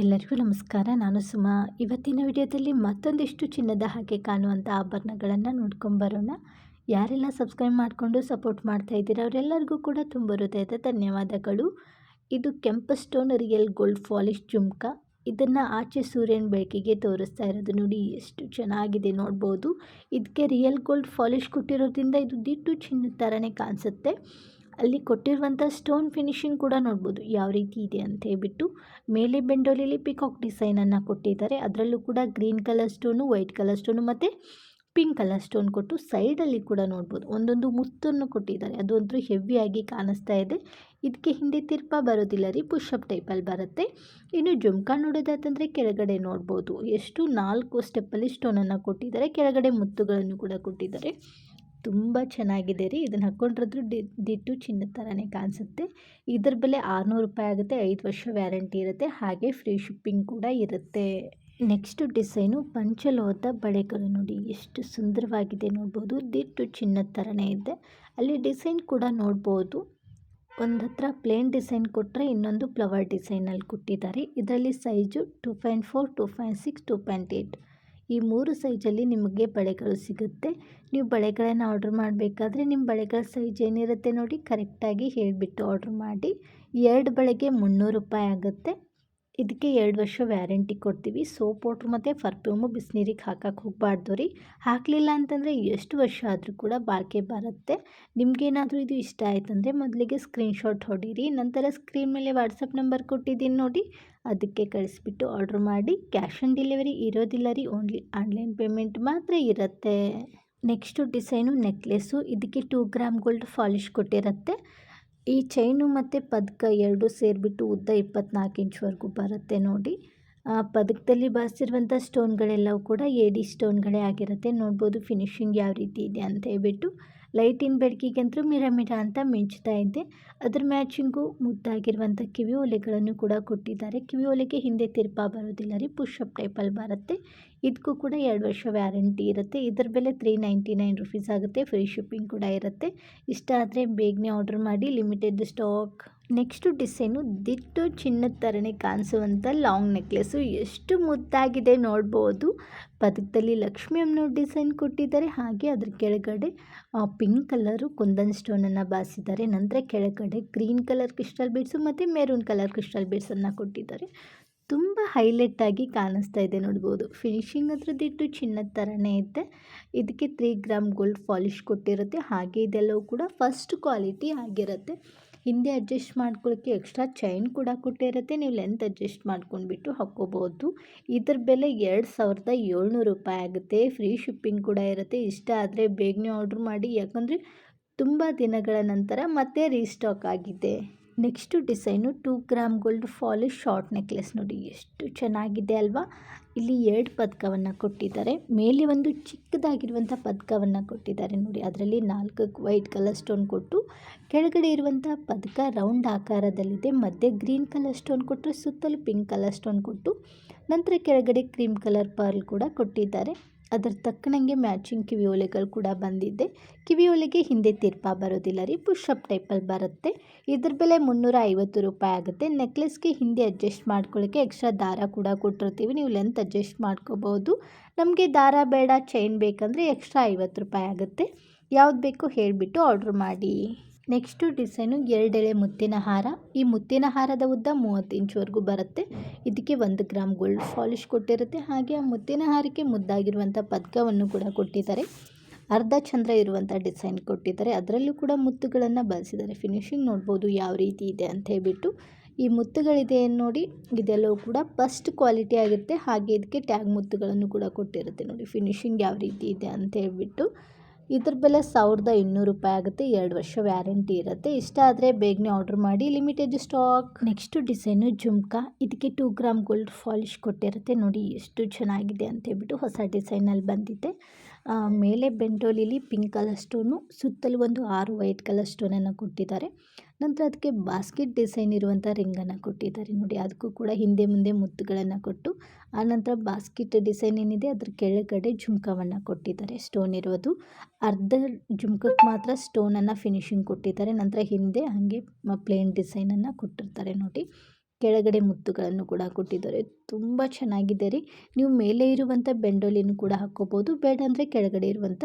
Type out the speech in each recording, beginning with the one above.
ಎಲ್ಲರಿಗೂ ನಮಸ್ಕಾರ. ನಾನು ಸುಮಾ. ಇವತ್ತಿನ ವಿಡಿಯೋದಲ್ಲಿ ಮತ್ತೊಂದಿಷ್ಟು ಚಿನ್ನದ ಹಾಗೆ ಕಾಣುವಂಥ ಆಭರಣಗಳನ್ನು ನೋಡ್ಕೊಂಬರೋಣ ಯಾರೆಲ್ಲ ಸಬ್ಸ್ಕ್ರೈಬ್ ಮಾಡಿಕೊಂಡು ಸಪೋರ್ಟ್ ಮಾಡ್ತಾ ಇದ್ದೀರಾ, ಅವರೆಲ್ಲರಿಗೂ ಕೂಡ ತುಂಬ ಹೃದಯದ ಧನ್ಯವಾದಗಳು. ಇದು ಕೆಂಪು stone real gold polish jhumka. ಇದನ್ನು ಆಚೆ ಸೂರ್ಯನ ಬೆಳಕಿಗೆ ತೋರಿಸ್ತಾ ಇರೋದು ನೋಡಿ, ಎಷ್ಟು ಚೆನ್ನಾಗಿದೆ ನೋಡ್ಬೋದು. ಇದಕ್ಕೆ ರಿಯಲ್ ಗೋಲ್ಡ್ ಫಾಲಿಶ್ ಕೊಟ್ಟಿರೋದ್ರಿಂದ ಇದು ದಿಟ್ಟು ಚಿನ್ನದ ಥರನೇ ಕಾಣಿಸುತ್ತೆ. ಅಲ್ಲಿ ಕೊಟ್ಟಿರುವಂಥ ಸ್ಟೋನ್ ಫಿನಿಶಿಂಗ್ ಕೂಡ ನೋಡ್ಬೋದು. ಯಾವ ರೀತಿ ಇದೆ ಅಂತ ಹೇಳ್ಬಿಟ್ಟು ಮೇಲೆ ಬೆಂಡೋಲಿಲಿ ಪಿಕಾಕ್ ಡಿಸೈನನ್ನು ಕೊಟ್ಟಿದ್ದಾರೆ. ಅದರಲ್ಲೂ ಕೂಡ green colour stone white colour stone ಮತ್ತು ಪಿಂಕ್ ಕಲರ್ ಸ್ಟೋನ್ ಕೊಟ್ಟು ಸೈಡಲ್ಲಿ ಕೂಡ ನೋಡ್ಬೋದು. ಒಂದೊಂದು ಮುತ್ತನ್ನು ಕೊಟ್ಟಿದ್ದಾರೆ. ಅದು ಅಂತೂ ಹೆವಿಯಾಗಿ ಕಾಣಿಸ್ತಾ ಇದೆ. ಇದಕ್ಕೆ ಹಿಂದೆ ತಿರ್ಪ ಬರೋದಿಲ್ಲ ರೀ ಪುಷಪ್ ಟೈಪಲ್ಲಿ ಬರುತ್ತೆ. ಇನ್ನು ಜುಮ್ಕಾ ನೋಡೋದಾತಂದರೆ ಕೆಳಗಡೆ ನೋಡ್ಬೋದು. ಎಷ್ಟು ನಾಲ್ಕು ಸ್ಟೆಪ್ಪಲ್ಲಿ ಸ್ಟೋನನ್ನು ಕೊಟ್ಟಿದ್ದಾರೆ. ಕೆಳಗಡೆ ಮುತ್ತುಗಳನ್ನು ಕೂಡ ಕೊಟ್ಟಿದ್ದಾರೆ. ತುಂಬ ಚೆನ್ನಾಗಿದೆ ರೀ. ಇದನ್ನು ಡಿ, ದಿಟ್ಟು ಚಿನ್ನದ ಥರನೇ ಕಾಣಿಸುತ್ತೆ. ಇದ್ರ ಬೆಲೆ ಆರುನೂರು ರೂಪಾಯಿ ಆಗುತ್ತೆ, ಐದು ವರ್ಷ ವ್ಯಾರಂಟಿ ಇರುತ್ತೆ. ಹಾಗೆ ಫ್ರೀ ಶಿಪ್ಪಿಂಗ್ ಕೂಡ ಇರುತ್ತೆ. ನೆಕ್ಸ್ಟು ಡಿಸೈನು ಪಂಚಲೋಹದ ಬಳೆಗಳು ನೋಡಿ. ಎಷ್ಟು ಸುಂದರವಾಗಿದೆ ನೋಡ್ಬೋದು. ದಿಟ್ಟು ಚಿನ್ನದ ಥರನೇ ಇದೆ. ಅಲ್ಲಿ ಡಿಸೈನ್ ಕೂಡ ನೋಡ್ಬೋದು. ಒಂದು ಹತ್ರ ಪ್ಲೇನ್ ಡಿಸೈನ್ ಕೊಟ್ಟರೆ ಇನ್ನೊಂದು ಫ್ಲವರ್ ಡಿಸೈನಲ್ಲಿ ಕೊಟ್ಟಿದ್ದಾರೆ. ಇದರಲ್ಲಿ size two point four, two point six, two point eight ಈ ಮೂರು ಸೈಜಲ್ಲಿ ನಿಮಗೆ ಬಳೆಗಳು ಸಿಗುತ್ತೆ. ನೀವು ಬಳೆಗಳನ್ನು ಆರ್ಡ್ರ್ ಮಾಡಬೇಕಾದ್ರೆ ನಿಮ್ಮ ಬಳೆಗಳ ಸೈಜ್ ಏನಿರುತ್ತೆ ನೋಡಿ ಕರೆಕ್ಟಾಗಿ ಹೇಳಿಬಿಟ್ಟು ಆರ್ಡ್ರ್ ಮಾಡಿ. ಎರಡು ಬಳೆಗೆ ಮುನ್ನೂರು ರೂಪಾಯಿ ಆಗುತ್ತೆ. ಇದಕ್ಕೆ ಎರಡು ವರ್ಷ ವ್ಯಾರಂಟಿ ಕೊಡ್ತೀವಿ. ಸೋಪ್ ವಾಟ್ರ್ ಮತ್ತು ಪರ್ಫ್ಯೂಮು ಬಿಸಿನೀರಿಗೆ ಹಾಕಕ್ಕೆ ಹೋಗಬಾರ್ದು ರೀ. ಹಾಕಲಿಲ್ಲ ಅಂತಂದರೆ ಎಷ್ಟು ವರ್ಷ ಆದರೂ ಕೂಡ ಬಾಳಿಕೆ ಬರುತ್ತೆ. ನಿಮಗೇನಾದರೂ ಇದು ಇಷ್ಟ ಆಯ್ತಂದರೆ ಮೊದಲಿಗೆ ಸ್ಕ್ರೀನ್ಶಾಟ್ ಹೊಡೀರಿ. ನಂತರ ಸ್ಕ್ರೀನ್ ಮೇಲೆ ವಾಟ್ಸಪ್ ನಂಬರ್ ಕೊಟ್ಟಿದ್ದೀನಿ ನೋಡಿ. ಅದಕ್ಕೆ ಕಳಿಸ್ಬಿಟ್ಟು ಆರ್ಡ್ರ್ ಮಾಡಿ. ಕ್ಯಾಶ್ ಆನ್ ಡೆಲಿವರಿ ಇರೋದಿಲ್ಲ ರೀ. ಓನ್ಲಿ ಆನ್ಲೈನ್ ಪೇಮೆಂಟ್ ಮಾತ್ರ ಇರುತ್ತೆ. Next design necklace. ಇದಕ್ಕೆ ಟೂ ಗ್ರಾಮ್ ಗೋಲ್ಡ್ ಫಾಲಿಶ್ ಕೊಟ್ಟಿರುತ್ತೆ. ಈ ಚೈನು ಮತ್ತು ಪದಕ ಎರಡು ಸೇರಿಬಿಟ್ಟು ಉದ್ದ ಇಪ್ಪತ್ನಾಲ್ಕು ಇಂಚ್ವರೆಗೂ ಬರುತ್ತೆ ನೋಡಿ. ಪದಕದಲ್ಲಿ ಬಳಸಿರುವಂಥ ಸ್ಟೋನ್ಗಳೆಲ್ಲವೂ ಕೂಡ ಎಡಿ ಸ್ಟೋನ್ಗಳೇ ಆಗಿರುತ್ತೆ. ನೋಡ್ಬೋದು ಫಿನಿಶಿಂಗ್ ಯಾವ ರೀತಿ ಇದೆ ಅಂತ ಹೇಳ್ಬಿಟ್ಟು ಲೈಟಿನ ಬೆಳಕಿಗಂತೂ ಮಿರ ಮಿರ ಅಂತ ಮಿಂಚ್ತಾ ಇದೆ ಅದರ ಮ್ಯಾಚಿಂಗು ಮುದ್ದಾಗಿರುವಂಥ ಕಿವಿ ಒಲೆಗಳನ್ನು ಕೂಡ ಕೊಟ್ಟಿದ್ದಾರೆ. ಕಿವಿ ಒಲೆಗೆ ಹಿಂದೆ ತಿರ್ಪ ಬರೋದಿಲ್ಲ ರೀ ಪುಷಪ್ ಟೈಪಲ್ಲಿ ಬರುತ್ತೆ. ಇದಕ್ಕೂ ಕೂಡ ಎರಡು ವರ್ಷ ವ್ಯಾರಂಟಿ ಇರುತ್ತೆ. ಇದರ ಬೆಲೆ ತ್ರೀ ನೈಂಟಿ ನೈನ್ ರುಪೀಸ್ ಆಗುತ್ತೆ. ಫ್ರೀ ಶಿಪ್ಪಿಂಗ್ ಕೂಡ ಇರುತ್ತೆ. ಇಷ್ಟ ಆದರೆ ಬೇಗನೆ ಆರ್ಡ್ರ್ ಮಾಡಿ, ಲಿಮಿಟೆಡ್ ಸ್ಟಾಕ್ ನೆಕ್ಸ್ಟು ಡಿಸೈನು ದಿಟ್ಟು ಚಿನ್ನದ ಥರನೇ ಕಾಣಿಸುವಂಥ ಲಾಂಗ್ ನೆಕ್ಲೆಸ್ಸು. ಎಷ್ಟು ಮುದ್ದಾಗಿದೆ ನೋಡ್ಬೋದು. ಪದಕದಲ್ಲಿ ಲಕ್ಷ್ಮಿ ಡಿಸೈನ್ ಕೊಟ್ಟಿದ್ದಾರೆ. ಹಾಗೆ ಅದ್ರ ಕೆಳಗಡೆ ಪಿಂಕ್ ಕಲರು ಕುಂದನ್ ಸ್ಟೋನನ್ನು ಬಾಸಿದ್ದಾರೆ ನಂತರ ಕೆಳಗಡೆ ಗ್ರೀನ್ ಕಲರ್ ಕ್ರಿಸ್ಟಲ್ ಬೀಡ್ಸು ಮತ್ತು ಮೆರೂನ್ ಕಲರ್ ಕ್ರಿಸ್ಟಲ್ ಬೀಡ್ಸನ್ನು ಕೊಟ್ಟಿದ್ದಾರೆ. ತುಂಬ ಹೈಲೈಟಾಗಿ ಕಾಣಿಸ್ತಾ ಇದೆ ನೋಡ್ಬೋದು. ಫಿನಿಶಿಂಗ್ ಅದ್ರದ್ದಿಟ್ಟು ಚಿನ್ನದ ಥರನೇ ಇದೆ. ಇದಕ್ಕೆ ತ್ರೀ ಗ್ರಾಮ್ ಗೋಲ್ಡ್ ಪಾಲಿಶ್ ಕೊಟ್ಟಿರುತ್ತೆ. ಹಾಗೆ ಇದೆಲ್ಲವೂ ಕೂಡ ಫಸ್ಟ್ ಕ್ವಾಲಿಟಿ ಆಗಿರುತ್ತೆ. ಹಿಂದೆ ಅಡ್ಜಸ್ಟ್ ಮಾಡ್ಕೊಳ್ಳೋಕ್ಕೆ ಎಕ್ಸ್ಟ್ರಾ ಚೈನ್ ಕೂಡ ಕೊಟ್ಟಿರುತ್ತೆ. ನೀವು ಲೆಂತ್ ಅಡ್ಜಸ್ಟ್ ಮಾಡ್ಕೊಂಡ್ಬಿಟ್ಟು ಹಾಕ್ಕೋಬೋದು ಇದ್ರ ಬೆಲೆ ಎರಡು ಸಾವಿರದ ಏಳ್ನೂರು ರೂಪಾಯಿ ಆಗುತ್ತೆ. ಫ್ರೀ ಶಿಪ್ಪಿಂಗ್ ಕೂಡ ಇರುತ್ತೆ. ಇಷ್ಟ ಆದರೆ ಬೇಗನೆ ಆರ್ಡ್ರ್ ಮಾಡಿ. ಯಾಕಂದರೆ ತುಂಬ ದಿನಗಳ ನಂತರ ಮತ್ತೆ ರೀಸ್ಟಾಕ್ ಆಗಿದೆ. Next design two gram gold polish short necklace ನೋಡಿ, ಎಷ್ಟು ಚೆನ್ನಾಗಿದೆ ಅಲ್ವಾ? ಇಲ್ಲಿ ಎರಡು ಪದಕವನ್ನು ಕೊಟ್ಟಿದ್ದಾರೆ. ಮೇಲೆ ಒಂದು ಚಿಕ್ಕದಾಗಿರುವಂಥ ಪದಕವನ್ನು ಕೊಟ್ಟಿದ್ದಾರೆ ನೋಡಿ, ಅದರಲ್ಲಿ ನಾಲ್ಕು ವೈಟ್ ಕಲರ್ ಸ್ಟೋನ್ ಕೊಟ್ಟು, ಕೆಳಗಡೆ ಇರುವಂಥ ಪದಕ ರೌಂಡ್ ಆಕಾರದಲ್ಲಿದೆ. ಮಧ್ಯೆ ಗ್ರೀನ್ ಕಲರ್ ಸ್ಟೋನ್ ಕೊಟ್ಟರೆ ಸುತ್ತಲೂ ಪಿಂಕ್ ಕಲರ್ ಸ್ಟೋನ್ ಕೊಟ್ಟು, ನಂತರ ಕೆಳಗಡೆ ಕ್ರೀಮ್ ಕಲರ್ ಪರ್ಲ್ ಕೂಡ ಕೊಟ್ಟಿದ್ದಾರೆ. ಅದರ ತಕ್ಕನಂಗೆ ಮ್ಯಾಚಿಂಗ್ ಕಿವಿ ಓಲೆಗಳು ಕೂಡ ಬಂದಿದೆ. ಕಿವಿ ಓಲೆಗೆ ಹಿಂದೆ ತೀರ್ಪ ಬರೋದಿಲ್ಲ ರೀ ಪುಷಪ್ ಟೈಪಲ್ಲಿ ಬರುತ್ತೆ. ಇದ್ರ ಬೆಲೆ ಮುನ್ನೂರ ಐವತ್ತು ರೂಪಾಯಿ ಆಗುತ್ತೆ. ನೆಕ್ಲೆಸ್ಗೆ ಹಿಂದೆ ಅಡ್ಜಸ್ಟ್ ಮಾಡ್ಕೊಳ್ಳೋಕ್ಕೆ ಎಕ್ಸ್ಟ್ರಾ ದಾರ ಕೂಡ ಕೊಟ್ಟಿರ್ತೀವಿ. ನೀವು ಲೆಂತ್ ಅಡ್ಜಸ್ಟ್ ಮಾಡ್ಕೋಬೋದು. ನಮಗೆ ದಾರ ಬೇಡ, ಚೈನ್ ಬೇಕಂದರೆ ಎಕ್ಸ್ಟ್ರಾ ಐವತ್ತು ರೂಪಾಯಿ ಆಗುತ್ತೆ. ಯಾವ್ದು ಬೇಕು ಹೇಳಿಬಿಟ್ಟು ಆರ್ಡ್ರ್ ಮಾಡಿ. ನೆಕ್ಸ್ಟು ಡಿಸೈನು ಎರಡೆಳೆ ಮುತ್ತಿನ ಹಾರ. ಈ ಮುತ್ತಿನ ಹಾರದ ಉದ್ದ ಮೂವತ್ತು ಇಂಚುವರೆಗೂ ಬರುತ್ತೆ. ಇದಕ್ಕೆ ಒಂದು ಗ್ರಾಮ್ ಗೋಲ್ಡ್ ಫಾಲಿಶ್ ಕೊಟ್ಟಿರುತ್ತೆ. ಹಾಗೆ ಆ ಮುತ್ತಿನ ಹಾರಕ್ಕೆ ಮುದ್ದಾಗಿರುವಂಥ ಪದಕವನ್ನು ಕೂಡ ಕೊಟ್ಟಿದ್ದಾರೆ. ಅರ್ಧ ಚಂದ್ರ ಇರುವಂಥ ಡಿಸೈನ್ ಕೊಟ್ಟಿದ್ದಾರೆ. ಅದರಲ್ಲೂ ಕೂಡ ಮುತ್ತುಗಳನ್ನು ಬಳಸಿದ್ದಾರೆ. ಫಿನಿಶಿಂಗ್ ನೋಡ್ಬೋದು ಯಾವ ರೀತಿ ಇದೆ ಅಂತ ಹೇಳ್ಬಿಟ್ಟು. ಈ ಮುತ್ತುಗಳಿದೆ ನೋಡಿ, ಇದೆಲ್ಲವೂ ಕೂಡ ಫಸ್ಟ್ ಕ್ವಾಲಿಟಿ ಆಗಿರುತ್ತೆ. ಹಾಗೆ ಇದಕ್ಕೆ ಟ್ಯಾಗ್ ಮುತ್ತುಗಳನ್ನು ಕೂಡ ಕೊಟ್ಟಿರುತ್ತೆ ನೋಡಿ. ಫಿನಿಶಿಂಗ್ ಯಾವ ರೀತಿ ಇದೆ ಅಂತ ಹೇಳ್ಬಿಟ್ಟು. ಇದ್ರ ಬೆಲೆ ಸಾವಿರದ ಇನ್ನೂರು ರೂಪಾಯಿ ಆಗುತ್ತೆ, ಎರಡು ವರ್ಷ ವ್ಯಾರಂಟಿ ಇರುತ್ತೆ. ಇಷ್ಟ ಆದರೆ ಬೇಗನೆ ಆರ್ಡರ್ ಮಾಡಿ, limited stock. Next design jhumka. ಇದಕ್ಕೆ ಟೂ ಗ್ರಾಮ್ ಗೋಲ್ಡ್ ಫಾಲಿಶ್ ಕೊಟ್ಟಿರುತ್ತೆ. ನೋಡಿ ಎಷ್ಟು ಚೆನ್ನಾಗಿದೆ ಅಂತ ಹೇಳ್ಬಿಟ್ಟು ಹೊಸ ಡಿಸೈನಲ್ಲಿ ಬಂದಿದೆ. ಮೇಲೆ ಬೆಂಟೋಲಿಲಿ ಪಿಂಕ್ ಕಲರ್ ಸ್ಟೋನು ಸುತ್ತಲೂ ಒಂದು ಆರು ವೈಟ್ ಕಲರ್ ಸ್ಟೋನನ್ನು ಕೊಟ್ಟಿದ್ದಾರೆ. ನಂತರ ಅದಕ್ಕೆ ಬಾಸ್ಕೆಟ್ ಡಿಸೈನ್ ಇರುವಂಥ ರಿಂಗನ್ನು ಕೊಟ್ಟಿದ್ದಾರೆ. ನೋಡಿ, ಅದಕ್ಕೂ ಕೂಡ ಹಿಂದೆ ಮುಂದೆ ಮುತ್ತುಗಳನ್ನು ಕೊಟ್ಟು ಆನಂತರ ಬಾಸ್ಕೆಟ್ ಡಿಸೈನ್ ಏನಿದೆ, ಅದ್ರ ಕೆಳಗಡೆ ಜುಮ್ಕವನ್ನು ಕೊಟ್ಟಿದ್ದಾರೆ. ಸ್ಟೋನ್ ಇರೋದು. ಅರ್ಧ ಜುಮ್ಕಕ್ಕೆ ಮಾತ್ರ ಸ್ಟೋನನ್ನು ಫಿನಿಶಿಂಗ್ ಕೊಟ್ಟಿದ್ದಾರೆ. ನಂತರ ಹಿಂದೆ ಹಾಗೆ ಪ್ಲೇನ್ ಡಿಸೈನನ್ನು ಕೊಟ್ಟಿರ್ತಾರೆ. ನೋಡಿ ಕೆಳಗಡೆ ಮುತ್ತುಗಳನ್ನು ಕೂಡ ಕೊಟ್ಟಿದ್ದಾರೆ. ತುಂಬ ಚೆನ್ನಾಗಿದೆ ರೀ. ನೀವು ಮೇಲೆ ಇರುವಂಥ ಬೆಂಡೋಲಿನೂ ಕೂಡ ಹಾಕ್ಕೋಬೋದು ಬೇಡ ಅಂದರೆ ಕೆಳಗಡೆ ಇರುವಂಥ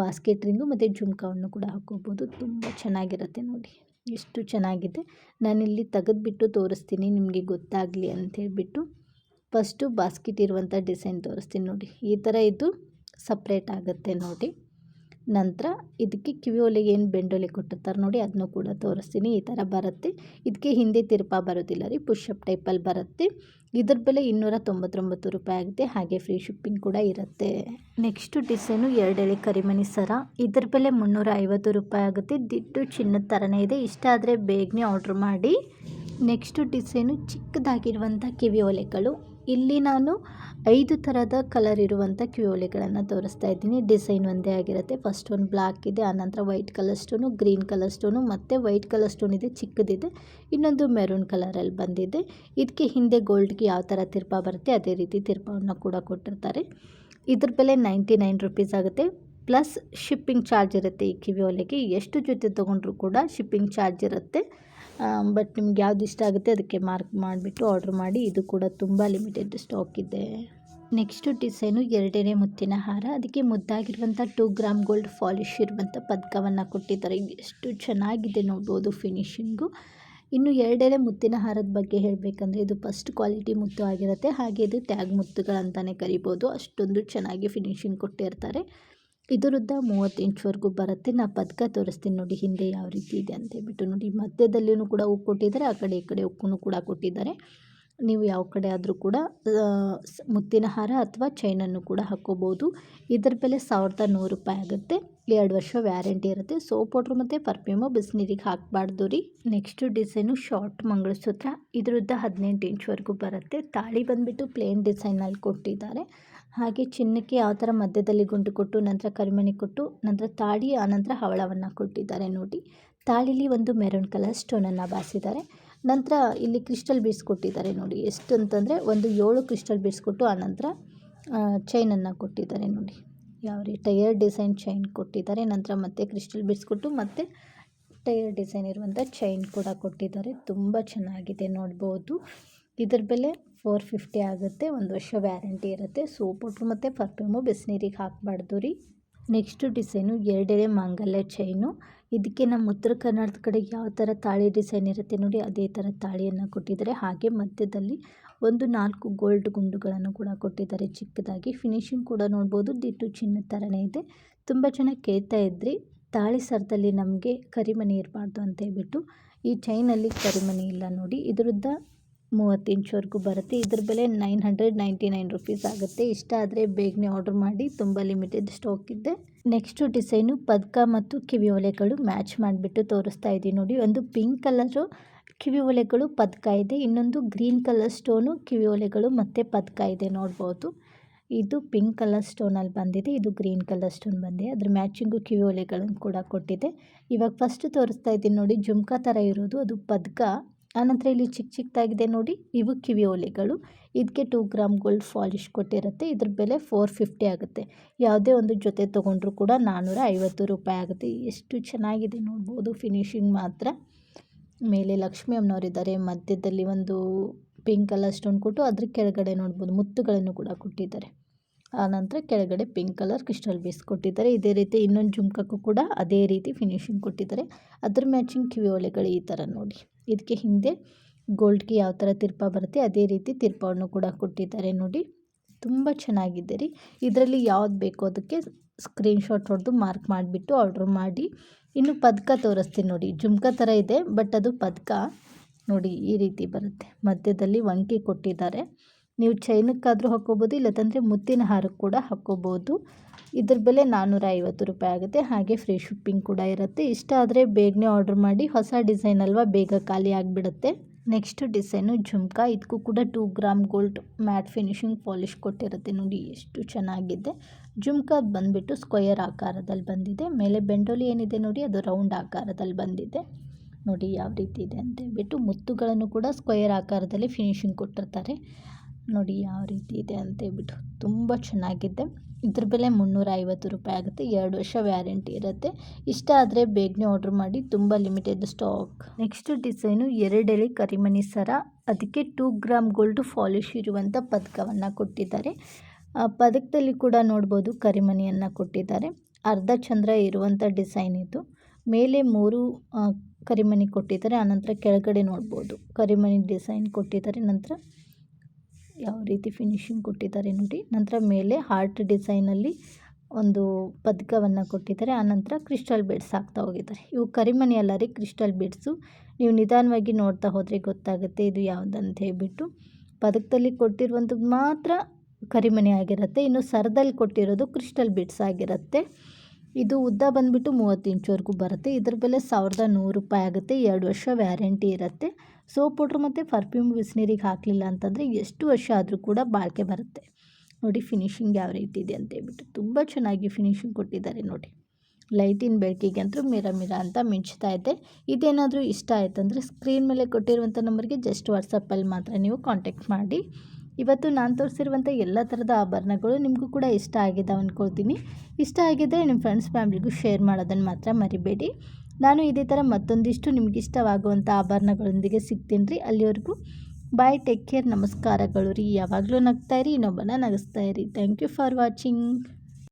ಬಾಸ್ಕೆಟ್ ರಿಂಗು ಮತ್ತು ಜುಮ್ಕಾವನ್ನು ಕೂಡ ಹಾಕ್ಕೋಬೋದು ತುಂಬ ಚೆನ್ನಾಗಿರುತ್ತೆ ನೋಡಿ. ಎಷ್ಟು ಚೆನ್ನಾಗಿದೆ. ನಾನಿಲ್ಲಿ ತೆಗೆದುಬಿಟ್ಟು ತೋರಿಸ್ತೀನಿ. ನಿಮಗೆ ಗೊತ್ತಾಗಲಿ ಅಂತೇಳ್ಬಿಟ್ಟು ಫಸ್ಟು ಬಾಸ್ಕೆಟ್ ಇರುವಂಥ ಡಿಸೈನ್ ತೋರಿಸ್ತೀನಿ ನೋಡಿ. ಈ ಥರ ಇದು ಸಪ್ರೇಟ್ ಆಗುತ್ತೆ ನೋಡಿ. ನಂತರ ಇದಕ್ಕೆ ಕಿವಿ ಒಲೆಗೆ ಏನು ಬೆಂಡೊಲೆ ಕೊಟ್ಟಿರ್ತಾರೆ ನೋಡಿ ಅದನ್ನು ಕೂಡ ತೋರಿಸ್ತೀನಿ. ಈ ಥರ ಬರುತ್ತೆ. ಇದಕ್ಕೆ ಹಿಂದೆ ತಿರುಪ ಬರೋದಿಲ್ಲ ರೀ ಪುಷಪ್ ಟೈಪಲ್ಲಿ ಬರುತ್ತೆ. ಇದ್ರ ಬೆಲೆ ಇನ್ನೂರ ತೊಂಬತ್ತೊಂಬತ್ತು ರೂಪಾಯಿ ಆಗುತ್ತೆ. ಹಾಗೆ ಫ್ರೀ ಶಿಪ್ಪಿಂಗ್ ಕೂಡ ಇರುತ್ತೆ. ನೆಕ್ಸ್ಟು ಡಿಸೈನು ಎರಡೆಳೆ ಕರಿಮಣಿ ಸರ. ಇದ್ರ ಬೆಲೆ ಮುನ್ನೂರ ಐವತ್ತು ರೂಪಾಯಿ ಆಗುತ್ತೆ. ದಿಟ್ಟು ಚಿನ್ನದ ಥರನೇ ಇದೆ. ಇಷ್ಟ ಆದರೆ ಬೇಗನೆ ಆರ್ಡ್ರ್ ಮಾಡಿ. ನೆಕ್ಸ್ಟು ಡಿಸೈನು ಚಿಕ್ಕದಾಗಿರುವಂಥ ಕಿವಿ ಒಲೆಗಳು. ಇಲ್ಲಿ ನಾನು ಐದು ಥರದ ಕಲರ್ ಇರುವಂಥ ಕಿವಿಯೋಲೆಗಳನ್ನು ತೋರಿಸ್ತಾ ಇದ್ದೀನಿ. ಡಿಸೈನ್ ಒಂದೇ ಆಗಿರುತ್ತೆ. ಫಸ್ಟ್ ಒಂದು ಬ್ಲ್ಯಾಕ್ ಇದೆ, ಆನಂತರ white colour stone green colour stone ಮತ್ತು ವೈಟ್ ಕಲರ್ ಸ್ಟೋನ್ ಇದೆ, ಚಿಕ್ಕದಿದೆ. ಇನ್ನೊಂದು ಮೆರೂನ್ ಕಲರಲ್ಲಿ ಬಂದಿದೆ. ಇದಕ್ಕೆ ಹಿಂದೆ ಗೋಲ್ಡ್ಗೆ ಯಾವ ಥರ ತಿರ್ಪ ಬರುತ್ತೆ, ಅದೇ ರೀತಿ ತಿರ್ಪವನ್ನು ಕೂಡ ಕೊಟ್ಟಿರ್ತಾರೆ. ಇದ್ರ ಬೆಲೆ ನೈಂಟಿ ನೈನ್ ರುಪೀಸ್ ಆಗುತ್ತೆ. ಪ್ಲಸ್ ಶಿಪ್ಪಿಂಗ್ ಚಾರ್ಜ್ ಇರುತ್ತೆ ಈ ಕಿವಿ ಒಲೆಗೆ ಎಷ್ಟು ಜೊತೆ ತೊಗೊಂಡ್ರು ಕೂಡ ಶಿಪ್ಪಿಂಗ್ ಚಾರ್ಜ್ ಇರುತ್ತೆ. ಬಟ್ ನಿಮ್ಗೆ ಯಾವ್ದು ಇಷ್ಟ ಆಗುತ್ತೆ ಅದಕ್ಕೆ ಮಾರ್ಕ್ ಮಾಡಿಬಿಟ್ಟು ಆರ್ಡ್ರ್ ಮಾಡಿ. ಇದು ಕೂಡ ತುಂಬ ಲಿಮಿಟೆಡ್ ಸ್ಟಾಕ್ ಇದೆ. ನೆಕ್ಸ್ಟು ಡಿಸೈನು ಎರಡನೇ ಮುತ್ತಿನ ಹಾರ. ಅದಕ್ಕೆ ಮುದ್ದಾಗಿರುವಂಥ ಟೂ ಗ್ರಾಮ್ ಗೋಲ್ಡ್ ಪಾಲಿಶ್ ಇರುವಂಥ ಪದಕವನ್ನು ಕೊಟ್ಟಿದ್ದಾರೆ. ಎಷ್ಟು ಚೆನ್ನಾಗಿದೆ ನೋಡ್ಬೋದು ಫಿನಿಶಿಂಗು ಇನ್ನು ಎರಡನೇ ಮುತ್ತಿನ ಹಾರದ ಬಗ್ಗೆ ಹೇಳಬೇಕಂದ್ರೆ ಇದು ಫಸ್ಟ್ ಕ್ವಾಲಿಟಿ ಮುತ್ತು ಆಗಿರುತ್ತೆ. ಹಾಗೆ ಇದು ಟ್ಯಾಗ್ ಮುತ್ತುಗಳಂತಲೇ ಕರಿಬೋದು. ಅಷ್ಟೊಂದು ಚೆನ್ನಾಗಿ ಫಿನಿಶಿಂಗ್ ಕೊಟ್ಟಿರ್ತಾರೆ. ಇದರುದ್ದ ಮೂವತ್ತು ಇಂಚ್ವರೆಗೂ ಬರುತ್ತೆ. ನಾ ಪದಕ ತೋರಿಸ್ತೀನಿ ನೋಡಿ, ಹಿಂದೆ ಯಾವ ರೀತಿ ಇದೆ ಅಂತ ಹೇಳ್ಬಿಟ್ಟು ನೋಡಿ. ಮಧ್ಯದಲ್ಲಿಯೂ ಕೂಡ ಹೂ ಕೊಟ್ಟಿದ್ದಾರೆ, ಆ ಕಡೆ ಈ ಕಡೆ ಉಕ್ಕೂ ಕೂಡ ಕೊಟ್ಟಿದ್ದಾರೆ. ನೀವು ಯಾವ ಕಡೆ ಆದರೂ ಕೂಡ ಮುತ್ತಿನ ಹಾರ ಅಥವಾ ಚೈನನ್ನು ಕೂಡ ಹಾಕ್ಕೋಬೋದು ಇದರ ಬೆಲೆ ಸಾವಿರದ ನೂರು ರೂಪಾಯಿ ಆಗುತ್ತೆ. ಎರಡು ವರ್ಷ ವ್ಯಾರಂಟಿ ಇರುತ್ತೆ. ಸೋಪ್ ಪೌಡ್ರ್ ಮತ್ತು ಪರ್ಫ್ಯೂಮು ಬಿಸಿನೀರಿಗೆ ಹಾಕಬಾರ್ದು ರೀ. Next design short mangalsutra. ಇದರದ್ದ ಹದಿನೆಂಟು ಇಂಚ್ವರೆಗೂ ಬರುತ್ತೆ. ತಾಳಿ ಬಂದುಬಿಟ್ಟು ಪ್ಲೇನ್ ಡಿಸೈನಲ್ಲಿ ಕೊಟ್ಟಿದ್ದಾರೆ. ಹಾಗೆ ಚಿನ್ನಕ್ಕೆ ಯಾವ ಥರ ಮಧ್ಯದಲ್ಲಿ ಗುಂಡು ಕೊಟ್ಟು, ನಂತರ ಕರಿಮಣಿ ಕೊಟ್ಟು, ನಂತರ ತಾಳಿ ಆನಂತರ ಹವಳವನ್ನು ಕೊಟ್ಟಿದ್ದಾರೆ ನೋಡಿ. ತಾಳಿಲಿ ಒಂದು ಮೆರೂನ್ ಕಲರ್ ಸ್ಟೋನನ್ನು ಬಾಸಿದ್ದಾರೆ ನಂತರ ಇಲ್ಲಿ ಕ್ರಿಸ್ಟಲ್ ಬೀಡ್ಸ್ ಕೊಟ್ಟಿದ್ದಾರೆ ನೋಡಿ. ಎಷ್ಟು ಅಂತಂದರೆ ಒಂದು ಏಳು ಕ್ರಿಸ್ಟಲ್ ಬೀಡ್ಸ್ ಕೊಟ್ಟು ಆನಂತರ ಚೈನನ್ನು ಕೊಟ್ಟಿದ್ದಾರೆ ನೋಡಿ. ಯಾವ ರೀತಿ ಟೈರ್ ಡಿಸೈನ್ ಚೈನ್ ಕೊಟ್ಟಿದ್ದಾರೆ. ನಂತರ ಮತ್ತೆ ಕ್ರಿಸ್ಟಲ್ ಬೀಡ್ಸ್ ಕೊಟ್ಟು, ಮತ್ತು ಟೈರ್ ಡಿಸೈನ್ ಇರುವಂಥ ಚೈನ್ ಕೂಡ ಕೊಟ್ಟಿದ್ದಾರೆ. ತುಂಬ ಚೆನ್ನಾಗಿದೆ ನೋಡ್ಬೋದು. ಇದ್ರ ಬೆಲೆ ಫೋರ್ ಫಿಫ್ಟಿ ಆಗುತ್ತೆ. ಒಂದು ವರ್ಷ ವ್ಯಾರಂಟಿ ಇರುತ್ತೆ. ಸೋಪ್ ಮತ್ತು ಪರ್ಫ್ಯೂಮು ಬಿಸಿನೀರಿಗೆ ಹಾಕಬಾರ್ದು ರೀ. ನೆಕ್ಸ್ಟು ಡಿಸೈನು ಎರಡೆಳೆ ಮಾಂಗಲ್ಯ ಚೈನು ಇದಕ್ಕೆ ನಮ್ಮ ಉತ್ತರ ಕರ್ನಾಟಕದ ಕಡೆ ಯಾವ ಥರ ತಾಳಿ ಡಿಸೈನ್ ಇರುತ್ತೆ ನೋಡಿ, ಅದೇ ಥರ ತಾಳಿಯನ್ನು ಕೊಟ್ಟಿದ್ದಾರೆ. ಹಾಗೆ ಮಧ್ಯದಲ್ಲಿ ಒಂದು ನಾಲ್ಕು ಗೋಲ್ಡ್ ಗುಂಡುಗಳನ್ನು ಕೂಡ ಕೊಟ್ಟಿದ್ದಾರೆ. ಚಿಕ್ಕದಾಗಿ ಫಿನಿಶಿಂಗ್ ಕೂಡ ನೋಡ್ಬೋದು. ದಿಟ್ಟು ಚಿನ್ನ ಥರನೇ ಇದೆ. ತುಂಬ ಚೆನ್ನಾಗಿ ಕೇಳ್ತಾ ಇದ್ರಿ. ತಾಳಿ ಸರದಲ್ಲಿ ನಮಗೆ ಕರಿಮಣಿ ಇರಬಾರ್ದು ಅಂತ ಹೇಳ್ಬಿಟ್ಟು ಈ ಚೈನಲ್ಲಿ ಕರಿಮಣಿ ಇಲ್ಲ ನೋಡಿ. ಇದರದ್ದ ಮೂವತ್ತು ಇಂಚ್ವರೆಗೂ ಬರುತ್ತೆ. ಇದ್ರ ಬೆಲೆ nine hundred ninety nine rupees ಆಗುತ್ತೆ. ಇಷ್ಟ ಆದರೆ ಬೇಗನೆ ಆರ್ಡರ್ ಮಾಡಿ. ತುಂಬ ಲಿಮಿಟೆಡ್ ಸ್ಟಾಕ್ ಇದೆ. ನೆಕ್ಸ್ಟು ಡಿಸೈನು ಪದಕ ಮತ್ತು ಕಿವಿ ಒಲೆಗಳು ಮ್ಯಾಚ್ ಮಾಡಿಬಿಟ್ಟು ತೋರಿಸ್ತಾ ಇದ್ದೀವಿ ನೋಡಿ. ಒಂದು ಪಿಂಕ್ ಕಲರು ಕಿವಿ ಒಲೆಗಳು ಪದಕ ಇದೆ. ಇನ್ನೊಂದು ಗ್ರೀನ್ ಕಲರ್ ಸ್ಟೋನು ಕಿವಿ ಒಲೆಗಳು ಮತ್ತು ಪದಕ ಇದೆ ನೋಡ್ಬೋದು. ಇದು ಪಿಂಕ್ ಕಲರ್ ಸ್ಟೋನಲ್ಲಿ ಬಂದಿದೆ. ಇದು ಗ್ರೀನ್ ಕಲರ್ ಸ್ಟೋನ್ ಬಂದಿದೆ. ಅದ್ರ ಮ್ಯಾಚಿಂಗು ಕಿವಿ ಒಲೆಗಳನ್ನು ಕೂಡ ಕೊಟ್ಟಿದೆ. ಇವಾಗ ಫಸ್ಟ್ ತೋರಿಸ್ತಾ ಇದ್ದೀನಿ ನೋಡಿ. ಜುಮ್ಕಾ ಥರ ಇರೋದು. ಅದು ಪದಕ. ಆನಂತರ ಇಲ್ಲಿ ಚಿಕ್ಕ ಚಿಕ್ಕದಾಗಿದೆ ನೋಡಿ. ಇವು ಕಿವಿ ಓಲೆಗಳು. ಇದಕ್ಕೆ ಟೂ ಗ್ರಾಮ್ ಗೋಲ್ಡ್ ಫಾಲಿಶ್ ಕೊಟ್ಟಿರುತ್ತೆ. ಇದ್ರ ಬೆಲೆ ಫೋರ್ ಫಿಫ್ಟಿ ಆಗುತ್ತೆ. ಯಾವುದೇ ಒಂದು ಜೊತೆ ತೊಗೊಂಡ್ರು ಕೂಡ ನಾನ್ನೂರ ಐವತ್ತು ರೂಪಾಯಿ ಆಗುತ್ತೆ. ಎಷ್ಟು ಚೆನ್ನಾಗಿದೆ ನೋಡ್ಬೋದು ಫಿನಿಶಿಂಗ್ ಮಾತ್ರ. ಮೇಲೆ ಲಕ್ಷ್ಮಿ ಅಮ್ಮನವರಿದ್ದಾರೆ ಮಧ್ಯದಲ್ಲಿ ಒಂದು ಪಿಂಕ್ ಕಲರ್ ಸ್ಟೋನ್ ಕೊಟ್ಟು ಅದ್ರ ಕೆಳಗಡೆ ನೋಡ್ಬೋದು ಮುತ್ತುಗಳನ್ನು ಕೂಡ ಕೊಟ್ಟಿದ್ದಾರೆ. ಆನಂತರ ಕೆಳಗಡೆ ಪಿಂಕ್ ಕಲರ್ ಕ್ರಿಸ್ಟಲ್ ಬೇಸ್ ಕೊಟ್ಟಿದ್ದಾರೆ. ಇದೇ ರೀತಿ ಇನ್ನೊಂದು ಜುಮ್ಕಕ್ಕೂ ಕೂಡ ಅದೇ ರೀತಿ ಫಿನಿಶಿಂಗ್ ಕೊಟ್ಟಿದ್ದಾರೆ. ಅದ್ರ ಮ್ಯಾಚಿಂಗ್ ಕಿವಿ ಒಲೆಗಳು ಈ ಥರ ನೋಡಿ. ಇದಕ್ಕೆ ಹಿಂದೆ ಗೋಲ್ಡ್ಗೆ ಯಾವ ಥರ ತಿರ್ಪ ಬರುತ್ತೆ ಅದೇ ರೀತಿ ತಿರ್ಪವನ್ನು ಕೂಡ ಕೊಟ್ಟಿದ್ದಾರೆ ನೋಡಿ. ತುಂಬ ಚೆನ್ನಾಗಿದೆ ರೀ. ಇದರಲ್ಲಿ ಯಾವ್ದು ಬೇಕೋ ಅದಕ್ಕೆ ಸ್ಕ್ರೀನ್ಶಾಟ್ ಹೊಡೆದು ಮಾರ್ಕ್ ಮಾಡಿಬಿಟ್ಟು ಆರ್ಡ್ರ್ ಮಾಡಿ. ಇನ್ನು ಪದಕ ತೋರಿಸ್ತೀನಿ ನೋಡಿ. ಜುಮ್ಕ ಥರ ಇದೆ, ಬಟ್ ಅದು ಪದಕ ನೋಡಿ ಈ ರೀತಿ ಬರುತ್ತೆ. ಮಧ್ಯದಲ್ಲಿ ವಂಕಿ ಕೊಟ್ಟಿದ್ದಾರೆ. ನೀವು ಚೈನಕ್ಕಾದರೂ ಹಾಕ್ಕೋಬೋದು ಇಲ್ಲದಂದರೆ ಮುತ್ತಿನ ಹಾರಕ್ಕೆ ಕೂಡ ಹಾಕ್ಕೋಬೋದು. ಇದ್ರ ಬೆಲೆ ನಾನ್ನೂರ ಐವತ್ತು ರೂಪಾಯಿ ಆಗುತ್ತೆ. ಹಾಗೆ ಫ್ರೀ ಶಿಪ್ಪಿಂಗ್ ಕೂಡ ಇರುತ್ತೆ. ಇಷ್ಟ ಆದರೆ ಬೇಗನೆ ಆರ್ಡರ್ ಮಾಡಿ. ಹೊಸ ಡಿಸೈನ್ ಅಲ್ವಾ, ಬೇಗ ಖಾಲಿ ಆಗಿಬಿಡುತ್ತೆ. Next design jhumka. ಇದಕ್ಕೂ ಕೂಡ two gram gold matte finishing polish ಕೊಟ್ಟಿರುತ್ತೆ. ನೋಡಿ ಎಷ್ಟು ಚೆನ್ನಾಗಿದೆ. ಜುಮ್ಕಾ ಬಂದುಬಿಟ್ಟು ಸ್ಕ್ವಯರ್ ಆಕಾರದಲ್ಲಿ ಬಂದಿದೆ. ಮೇಲೆ ಬೆಂಡೋಲಿ ಏನಿದೆ ನೋಡಿ, ಅದು ರೌಂಡ್ ಆಕಾರದಲ್ಲಿ ಬಂದಿದೆ. ನೋಡಿ ಯಾವ ರೀತಿ ಇದೆ ಅಂತ ಹೇಳ್ಬಿಟ್ಟು ಮುತ್ತುಗಳನ್ನು ಕೂಡ ಸ್ಕ್ವಯರ್ ಆಕಾರದಲ್ಲಿ ಫಿನಿಶಿಂಗ್ ಕೊಟ್ಟಿರ್ತಾರೆ. ನೋಡಿ ಯಾವ ರೀತಿ ಇದೆ ಅಂತ ಹೇಳ್ಬಿಟ್ಟು ತುಂಬ ಚೆನ್ನಾಗಿದೆ. ಇದ್ರ ಬೆಲೆ ಮುನ್ನೂರ ಐವತ್ತು ರೂಪಾಯಿ ಆಗುತ್ತೆ. ಎರಡು ವರ್ಷ ವ್ಯಾರಂಟಿ ಇರುತ್ತೆ. ಇಷ್ಟ ಆದರೆ ಬೇಗನೆ ಆರ್ಡ್ರ್ ಮಾಡಿ. ತುಂಬ ಲಿಮಿಟೆಡ್ ಸ್ಟಾಕ್ ನೆಕ್ಸ್ಟ್ ಡಿಸೈನು ಎರಡೆಳೆ ಕರಿಮಣಿ ಸರ. ಅದಕ್ಕೆ ಟೂ ಗ್ರಾಮ್ ಗೋಲ್ಡ್ ಫಾಲಿಶ್ ಇರುವಂಥ ಪದಕವನ್ನು ಕೊಟ್ಟಿದ್ದಾರೆ. ಪದಕದಲ್ಲಿ ಕೂಡ ನೋಡ್ಬೋದು ಕರಿಮಣಿಯನ್ನು ಕೊಟ್ಟಿದ್ದಾರೆ. ಅರ್ಧ ಚಂದ್ರ ಇರುವಂಥ ಡಿಸೈನ್ ಇದು. ಮೇಲೆ ಮೂರು ಕರಿಮಣಿ ಕೊಟ್ಟಿದ್ದಾರೆ. ಆನಂತರ ಕೆಳಗಡೆ ನೋಡ್ಬೋದು. ಕರಿಮಣಿ ಡಿಸೈನ್ ಕೊಟ್ಟಿದ್ದಾರೆ. ನಂತರ ಯಾವ ರೀತಿ ಫಿನಿಶಿಂಗ್ ಕೊಟ್ಟಿದ್ದಾರೆ ನೋಡಿ. ನಂತರ ಮೇಲೆ ಹಾರ್ಟ್ ಡಿಸೈನಲ್ಲಿ ಒಂದು ಪದಕವನ್ನು ಕೊಟ್ಟಿದ್ದಾರೆ. ಆನಂತರ ಕ್ರಿಸ್ಟಲ್ ಬೀಡ್ಸ್ ಹಾಕ್ತಾ ಹೋಗಿದ್ದಾರೆ. ಇವು ಕರಿಮಣಿ ಅಲ್ಲ ರೀ ಕ್ರಿಸ್ಟಲ್ ಬೀಡ್ಸು ನೀವು ನಿಧಾನವಾಗಿ ನೋಡ್ತಾ ಹೋದರೆ ಗೊತ್ತಾಗುತ್ತೆ ಇದು ಯಾವುದಂತ ಹೇಳಿಬಿಟ್ಟು. ಪದಕದಲ್ಲಿ ಕೊಟ್ಟಿರುವಂಥದ್ದು ಮಾತ್ರ ಕರಿಮಣಿ ಆಗಿರುತ್ತೆ. ಇನ್ನು ಸರದಲ್ಲಿ ಕೊಟ್ಟಿರೋದು ಕ್ರಿಸ್ಟಲ್ ಬೀಡ್ಸ್ ಆಗಿರುತ್ತೆ. ಇದು ಉದ್ದ ಬಂದುಬಿಟ್ಟು ಮೂವತ್ತು ಇಂಚುವರೆಗೂ ಬರುತ್ತೆ. ಇದ್ರ ಬೆಲೆ ಸಾವಿರದ ನೂರು ರೂಪಾಯಿ ಆಗುತ್ತೆ. ಎರಡು ವರ್ಷ ವ್ಯಾರಂಟಿ ಇರುತ್ತೆ. ಸೋಪ್ ಪೌಡ್ರ್ ಮತ್ತು ಪರ್ಫ್ಯೂಮ್ ಬಿಸಿನೀರಿಗೆ ಹಾಕಲಿಲ್ಲ ಅಂತಂದರೆ ಎಷ್ಟು ವರ್ಷ ಆದರೂ ಕೂಡ ಬಾಳಿಕೆ ಬರುತ್ತೆ. ನೋಡಿ ಫಿನಿಶಿಂಗ್ ಯಾವ ರೀತಿ ಇದೆ ಅಂತ ಹೇಳ್ಬಿಟ್ಟು. ತುಂಬ ಚೆನ್ನಾಗಿ ಫಿನಿಶಿಂಗ್ ಕೊಟ್ಟಿದ್ದಾರೆ ನೋಡಿ. ಲೈಟಿನ ಬೆಳಕಿಗೆ ಅಂತೂ ಮಿರ ಮಿರ ಅಂತ ಮಿಂಚ್ತಾ ಇದೆ. ಇದೇನಾದರೂ ಇಷ್ಟ ಆಯ್ತಂದರೆ ಸ್ಕ್ರೀನ್ ಮೇಲೆ ಕೊಟ್ಟಿರುವಂಥ ನಂಬರ್ಗೆ ಜಸ್ಟ್ ವಾಟ್ಸಪ್ಪಲ್ಲಿ ಮಾತ್ರ ನೀವು ಕಾಂಟ್ಯಾಕ್ಟ್ ಮಾಡಿ. ಇವತ್ತು ನಾನು ತೋರಿಸಿರುವಂಥ ಎಲ್ಲ ಥರದ ಆಭರಣಗಳು ನಿಮಗೂ ಕೂಡ ಇಷ್ಟ ಆಗಿದೆ ಅಂದ್ಕೊಳ್ತೀನಿ ಇಷ್ಟ ಆಗಿದ್ದರೆ ನಿಮ್ಮ ಫ್ರೆಂಡ್ಸ್ ಫ್ಯಾಮಿಲಿಗೂ ಶೇರ್ ಮಾಡೋದನ್ನು ಮಾತ್ರ ಮರಿಬೇಡಿ. ನಾನು ಇದೇ ಥರ ಮತ್ತೊಂದಿಷ್ಟು ನಿಮ್ಗೆ ಇಷ್ಟವಾಗುವಂಥ ಆಭರಣಗಳೊಂದಿಗೆ ಸಿಗ್ತೀನಿ ರೀ ಅಲ್ಲಿವರೆಗೂ ಬಾಯ್ ಟೇಕ್ ಕೇರ್ ನಮಸ್ಕಾರಗಳು ರೀ. ಯಾವಾಗಲೂ ನಗ್ತಾ ಇರಿ ಇನ್ನೊಬ್ಬನ ನಗಿಸ್ತಾ ಇರಿ. Thank you for watching